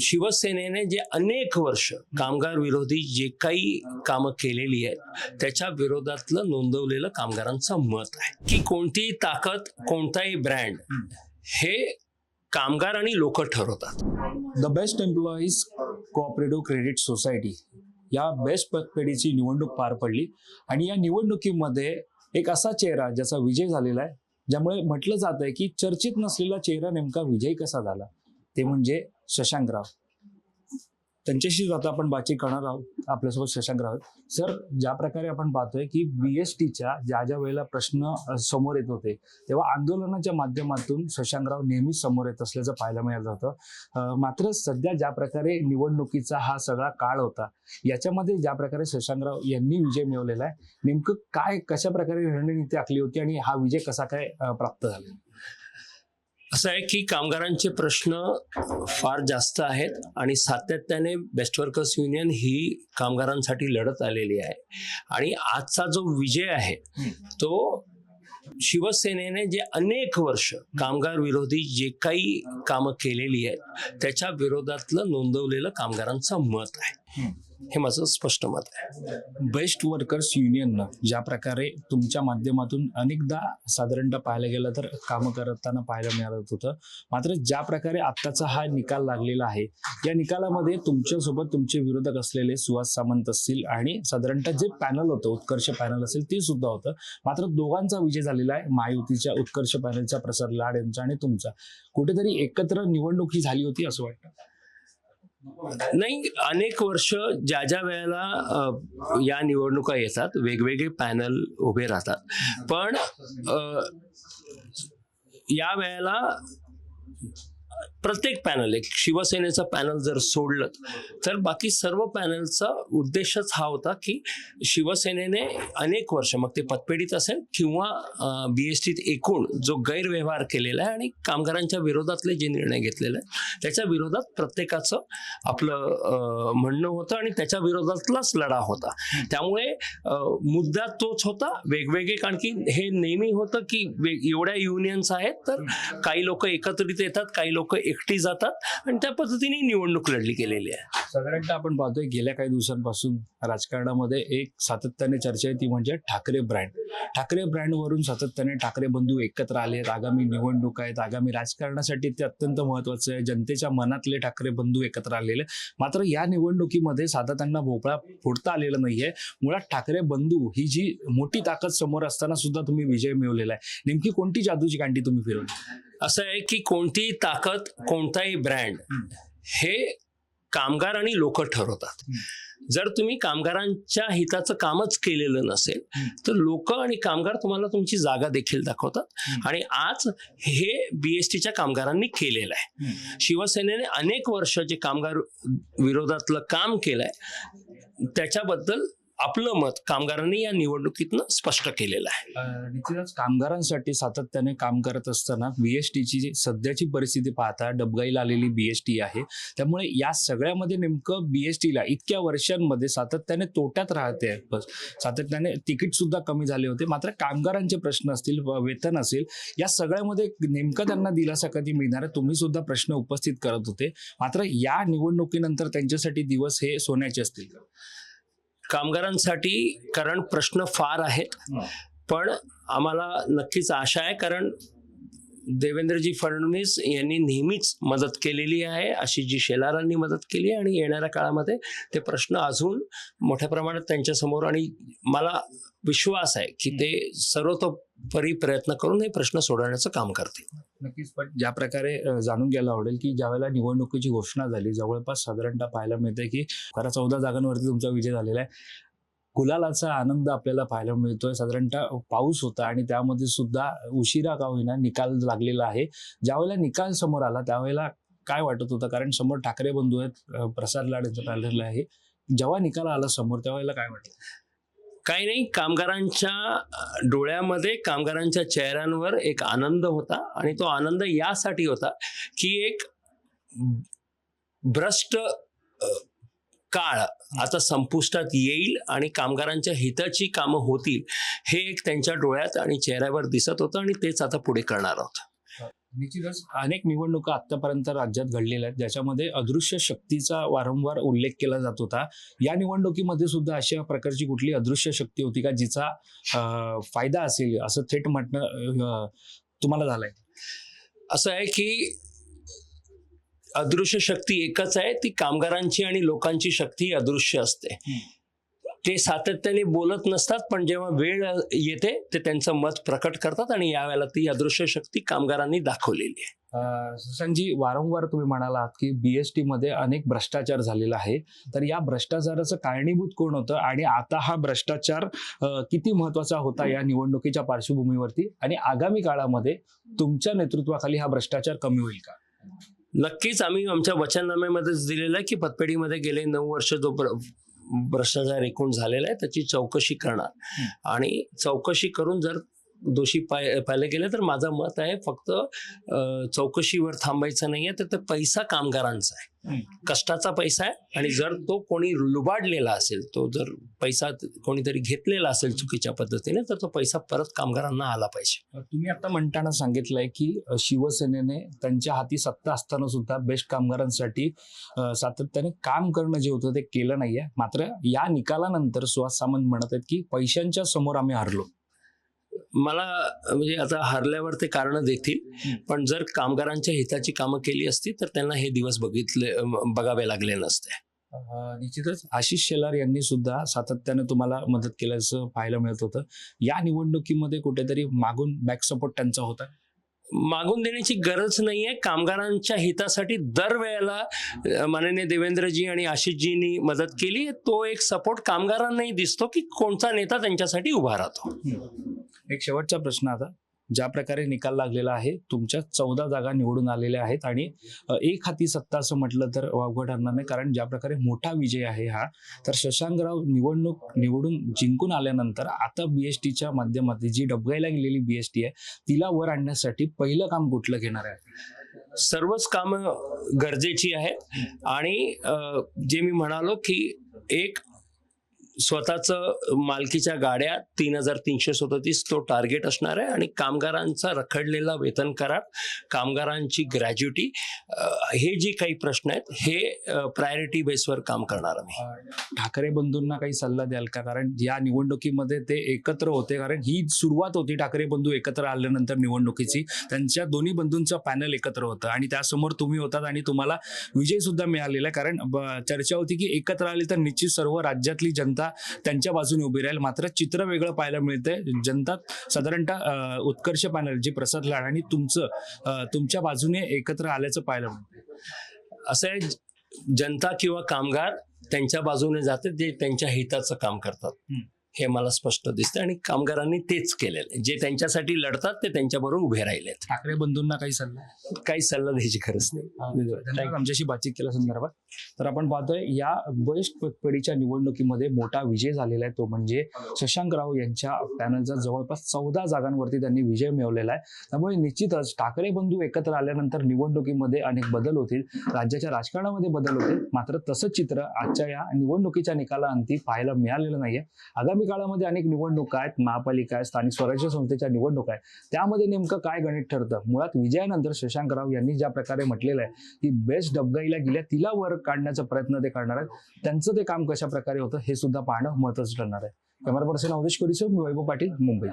शिवसेनेने जे अनेक वर्ष कामगार विरोधी जे काही कामं केलेली आहेत त्याच्या विरोधातलं नोंदवलेलं कामगारांचं मत आहे. की कोणतीही ताकद कोणताही ब्रँड हे कामगार आणि लोक ठरवतात. The BEST employees cooperative credit society या बेस्ट पतपेढीची निवडणूक पार पडली आणि या निवडणुकीमध्ये एक असा चेहरा ज्याचा विजय झालेला आहे ज्यामुळे म्हटलं जात आहे की चर्चित नसलेला चेहरा नेमका विजय कसा झाला ते म्हणजे शशांकराव. त्यांच्याशीच आता आपण बातचीत करणार आहोत. आपल्यासोबत शशांकराव सर ज्या प्रकारे आपण पाहतोय की बी एस टीच्या ज्या ज्या वेळेला प्रश्न समोर येत होते तेव्हा आंदोलनाच्या माध्यमातून शशांकराव नेहमीच समोर येत असल्याचं पाहायला मिळालं होतं. मात्र सध्या ज्या प्रकारे निवडणुकीचा हा सगळा काळ होता याच्यामध्ये ज्या प्रकारे शशांकराव यांनी विजय मिळवलेला आहे नेमकं काय कशा प्रकारे रणनीती आखली होती आणि हा विजय कसा काय प्राप्त झाला? असं आहे की कामगारांचे प्रश्न फार जास्त आहेत आणि सातत्याने बेस्ट वर्कर्स युनियन ही कामगारांसाठी लढत आलेली आहे. आणि आजचा जो विजय आहे तो शिवसेनेने जे अनेक वर्ष कामगार विरोधी जे काही कामं केलेली आहेत त्याच्या विरोधातलं नोंदवलेलं कामगारांचं मत आहे. हे माझं स्पष्ट मत आहे. बेस्ट वर्कर्स युनियननं ज्या प्रकारे तुमच्या माध्यमातून अनेकदा साधारणतः पाहायला गेलं तर कामं करताना पाहायला मिळत होतं. मात्र ज्या प्रकारे आत्ताचा हा निकाल लागलेला आहे या निकालामध्ये तुमच्यासोबत तुमचे विरोधक असलेले सुहास सामंत असतील आणि साधारणतः जे पॅनल होतं उत्कर्ष पॅनल असेल ते सुद्धा होतं. मात्र दोघांचा विजय झालेला आहे महायुतीच्या उत्कर्ष पॅनलचा प्रसाद लाड यांचा आणि तुमचा. कुठेतरी एकत्र निवडणूक ही झाली होती असं वाटतं? नाही अनेक वर्ष ज्या ज्या वेळेला या निवडणुका येतात वेगवेगळे पॅनल उभे राहतात. पण या वेळेला प्रत्येक पॅनल एक शिवसेनेचं पॅनल जर सोडलं तर बाकी सर्व पॅनलचा उद्देशच हा होता की शिवसेनेने अनेक वर्ष मग ते पतपेढीत असेल किंवा बी एस टीत एकूण जो गैरव्यवहार केलेला आहे आणि कामगारांच्या विरोधातले जे निर्णय घेतलेले आहेत त्याच्या विरोधात प्रत्येकाचं आपलं म्हणणं होतं आणि त्याच्या विरोधातलाच लढा होता. त्यामुळे मुद्दा तोच होता. वेगवेगळे कारण की हे नेहमी होतं की एवढ्या युनियन्स आहेत तर काही लोक एकत्रित येतात काही लोक एकटी जातात आणि त्या पद्धतीने निवडणूक लढली गेलेली आहे. साधारणतः आपण पाहतोय गेल्या काही दिवसांपासून राजकारणामध्ये एक सातत्याने चर्चा आहे ती म्हणजे ठाकरे ब्रँड. ठाकरे ब्रँडवरून सातत्याने ठाकरे बंधू एकत्र आले आहेत आगामी निवडणूक आहेत आगामी राजकारणासाठी ते अत्यंत महत्वाचं आहे जनतेच्या मनातले ठाकरे बंधू एकत्र आलेले मात्र या निवडणुकीमध्ये सातत्यांना भोपळा फोडता आलेला नाहीये. मुळात ठाकरे बंधू ही जी मोठी ताकद समोर असताना सुद्धा तुम्ही विजय मिळवलेला आहे. नेमकी कोणती जादूची कांडी तुम्ही फिरवली? असं आहे की कोणतीही ताकद कोणताही ब्रँड हे कामगार आणि लोक ठरवतात. जर तुम्ही कामगारांच्या हिताचं कामच केलेलं नसेल तर लोक आणि कामगार तुम्हाला तुमची जागा देखील दाखवतात. आणि आज हे बीएसटीच्या कामगारांनी केलेलं आहे. शिवसेनेने अनेक वर्ष जे कामगार विरोधातलं काम केलंय त्याच्याबद्दल आपलं मत कामगारांनी या निवडणुकीतनं स्पष्ट केलेलं आहे. निश्चितच कामगारांसाठी सातत्याने काम करत असताना बीएसटीची जी सध्याची परिस्थिती पाहता डबगाईला आलेली बीएसटी आहे. त्यामुळे या सगळ्यामध्ये नेमकं बीएसटीला इतक्या वर्षांमध्ये सातत्याने तोट्यात राहते. बस सातत्याने तिकीट सुद्धा कमी झाले होते. मात्र कामगारांचे प्रश्न असतील वेतन असेल या सगळ्यामध्ये नेमकं त्यांना दिलासा कधी मिळणार आहे तुम्ही सुद्धा प्रश्न उपस्थित करत होते. मात्र या निवडणुकीनंतर त्यांच्यासाठी दिवस हे सोन्याचे असतील का? कामगारांसाठी कारण प्रश्न फार आहेत. पण आम्हाला नक्कीच आशा आहे कारण देवेंद्रजी फडणवीस यांनी नेहमीच मदत केलेली आहे अशी जी शेलारांनी मदत केली आहे आणि येणाऱ्या काळामध्ये ते प्रश्न अजून मोठ्या प्रमाणात त्यांच्यासमोर आणि मला विश्वास आहे की ते सर्वतोपरी प्रयत्न करून हे प्रश्न सोडवण्याचं काम करतील. नक्कीच पण ज्या प्रकारे जाणून घ्यायला आवडेल की ज्यावेळेला निवडणुकीची घोषणा झाली जवळपास साधारणतः पाहायला मिळते की खरा चौदा जागांवरती तुमचा विजय झालेला आहे. गुलालाचा आनंद आपल्याला पाहायला मिळतोय. साधारणतः पाऊस होता आणि त्यामध्ये सुद्धा उशिरा का होईना निकाल लागलेला आहे. ज्यावेळेला निकाल समोर आला त्यावेळेला काय वाटत होतं? कारण समोर ठाकरे बंधू आहेत प्रसाद लाड यांचं आलेलं आहे. जेव्हा निकाल आला समोर त्यावेळेला काय वाटत? काही नाही. कामगारांच्या डोळ्यामध्ये कामगारांच्या चेहऱ्यांवर एक आनंद होता आणि तो आनंद यासाठी होता की एक भ्रष्ट काळ आता संपुष्टात येईल आणि कामगारांच्या हिताची कामं होतील हे एक त्यांच्या डोळ्यात आणि चेहऱ्यावर दिसत होतं आणि तेच आता पुढे करणार आहोत. निश्चितच अनेक निवडणुका आतापर्यंत राज्यात घडलेल्या आहेत ज्याच्यामध्ये अदृश्य शक्तीचा वारंवार उल्लेख केला जात होता. या निवडणुकीमध्ये सुद्धा अशा प्रकारची कुठली अदृश्य शक्ती होती का जिचा फायदा असेल असं थेट म्हटणं तुम्हाला झालंय? असं आहे की अदृश्य शक्ती एकच आहे ती कामगारांची आणि लोकांची शक्ती अदृश्य असते. ते सातत्याने बोलत नसतात पण जेव्हा वेळ येते ते त्यांचं मत प्रकट करतात आणि यावेळेला ती अदृश्य शक्ती कामगारांनी दाखवलेली आहे. अं, वारंवार तुम्ही म्हणालात की बीएसटी मध्ये अनेक भ्रष्टाचार झालेला आहे. तर या भ्रष्टाचाराचं कारणीभूत कोण होतं आणि आता हा भ्रष्टाचार किती महत्त्वाचा होता या निवडणुकीच्या पार्श्वभूमीवरती? आणि आगामी काळामध्ये तुमच्या नेतृत्वाखाली हा भ्रष्टाचार कमी होईल का? नक्कीच आम्ही आमच्या वचननाम्यामध्येच दिलेलं आहे की पतपेढीमध्ये गेले नऊ वर्ष जो भ्र- भ्रष्टाचार एकूण झालेला आहे त्याची चौकशी करणार. आणि चौकशी करून जर दोषी पाय पाहिले गेले तर माझं मत आहे फक्त चौकशीवर थांबायचं नाहीये तर ते पैसा कामगारांचा आहे. कष्टाचा पैसा आहे आणि जर तो कोणी लुबाडलेला असेल तो जर पैसा कोणीतरी घेतलेला असेल चुकीच्या पद्धतीने तर तो पैसा परत कामगारांना आला पाहिजे. तुम्ही आता म्हणताना सांगितलंय की शिवसेनेने त्यांच्या हाती सत्ता असताना सुद्धा बेस्ट कामगारांसाठी सातत्याने काम करणं जे होतं ते केलं नाहीये. मात्र या निकालानंतर सुहास सामंत म्हणत आहेत की पैशांच्या समोर आम्ही हारलो. मला म्हणजे आता हरल्यावर ते कारण देतील. पण जर कामगारांच्या हिताची कामं केली असती तर त्यांना हे दिवस बघितले बघावे लागले नसते. निश्चितच. आशिष शेलार यांनी सुद्धा सातत्याने तुम्हाला मदत केल्याचं पाहायला मिळत होतं. या निवडणुकीमध्ये कुठेतरी मागून बॅक सपोर्ट त्यांचा होता? मागून देण्याची गरज नाहीये. कामगारांच्या हितासाठी दरवेळेला माननीय देवेंद्रजी आणि आशिषजींनी मदत केली. तो एक सपोर्ट कामगारांनाही दिसतो की कोणता नेता त्यांच्यासाठी उभा राहतो. एक शेवटचा प्रश्न आता. ज्या प्रकारे निकाल लागलेला आहे तुमच्या चौदा जागा निवडून आलेल्या आहेत आणि एक हाती सत्ता असं म्हटलं तर वावगं ठरणार नाही. कारण ज्या प्रकारे मोठा विजय आहे हा तर शशांकराव निवडणूक निवडून जिंकून आल्यानंतर आता बीएसटीच्या माध्यमातून जी डबगायला गेलेली बीएसटी आहे तिला वर आणण्यासाठी पहिलं काम कुठलं घेणार आहे? सर्वच कामं गरजेची आहेत. आणि जे मी म्हणालो की एक स्वतःचं मालकीच्या गाड्या तीन हजार तीनशे सदतीस तो टार्गेट असणार आहे आणि कामगारांचा रखडलेला वेतन करार कामगारांची ग्रॅज्युटी हे जे काही प्रश्न आहेत हे प्रायोरिटी बेसवर काम करणार आम्ही. ठाकरे बंधूंना काही सल्ला द्याल का? कारण या निवडणुकीमध्ये ते एकत्र होते कारण ही सुरुवात होती ठाकरे बंधू एकत्र आल्यानंतर निवडणुकीची. त्यांच्या दोन्ही बंधूंचं पॅनल एकत्र होतं आणि त्यासमोर तुम्ही होतात आणि तुम्हाला विजय सुद्धा मिळालेला आहे. कारण ब- चर्चा होती की एकत्र आले तर निश्चित सर्व राज्यातली जनता त्यांच्या बाजूने उभी राहील. मात्र चित्र वेगळं पाहायला मिळतंय. जनता साधारणतः उत्कर्ष पॅनल जी प्रसाद लाडाणी आणि तुमचं तुमच्या बाजूने एकत्र आल्याचं पाहायला मिळतं असं जनता किंवा कामगार त्यांच्या बाजूने जाते ते त्यांच्या हिताचं काम करतात. हे मला स्पष्ट दिसतं आणि कामगारांनी तेच केलेलं आहे. जे त्यांच्यासाठी लढतात ते त्यांच्याबरोबर उभे राहिलेत. ठाकरे बंधूंना काही सल्ला? काही सल्ला द्यायची गरज नाही. आमच्याशी बातचीत केल्या संदर्भात. तर आपण पाहतोय या बेस्ट पिढीच्या निवडणुकीमध्ये मोठा विजय झालेला आहे. तो म्हणजे शशांकराव यांच्या पॅनलचा जवळपास चौदा जागांवरती त्यांनी विजय मिळवलेला आहे. त्यामुळे निश्चितच ठाकरे बंधू एकत्र आल्यानंतर निवडणुकीमध्ये अनेक बदल होतील. राज्याच्या राजकारणामध्ये बदल होतील. मात्र तसं चित्र आजच्या या निवडणुकीच्या निकालाअंती पाहायला मिळालेलं नाहीये. आगामी काळामध्ये अनेक निवडणुका आहेत. महापालिका आहेत स्थानिक स्वराज्य संस्थेच्या निवडणुका आहेत. त्यामध्ये नेमकं काय गणित ठरतं? मुळात विजयानंतर शशांकराव यांनी ज्या प्रकारे म्हटलेलं आहे की बेस्ट डबगाईला गेल्या तिला वर काढण्याचा प्रयत्न ते करणार आहेत. त्यांचं ते काम कशा प्रकारे होतं हे सुद्धा पाहणं महत्वाचं ठरणार आहे. कॅमेरा पर्सन अवधेश कोरीसो मी वैभव पाटील मुंबई.